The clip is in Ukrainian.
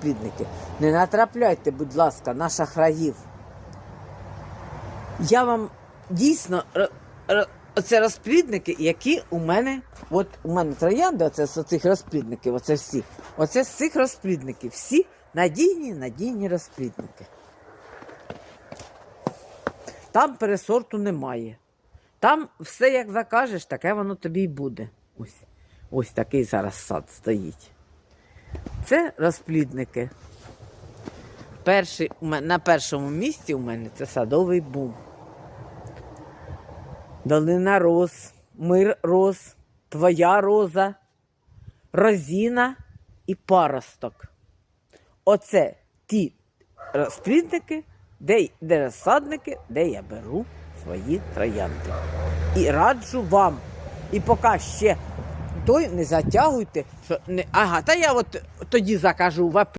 розплідники. Не натрапляйте, будь ласка, на шахраїв. Я вам дійсно оце розплідники, які у мене, от у мене троянди, оце з цих розплідників, оце всі. Оце з цих розплідників. Всі надійні, надійні розплідники. Там пересорту немає. Там все, як закажеш, таке воно тобі й буде. Ось, ось такий зараз сад стоїть. Це розплідники. Перший, на першому місці у мене це садовий бум. Долина роз, мир роз, твоя роза, розіна і паросток. Оце ті розплідники, де, де розсадники, де я беру свої троянди. І раджу вам. І поки ще той не затягуйте, що не. Ага, та я от тоді закажу в.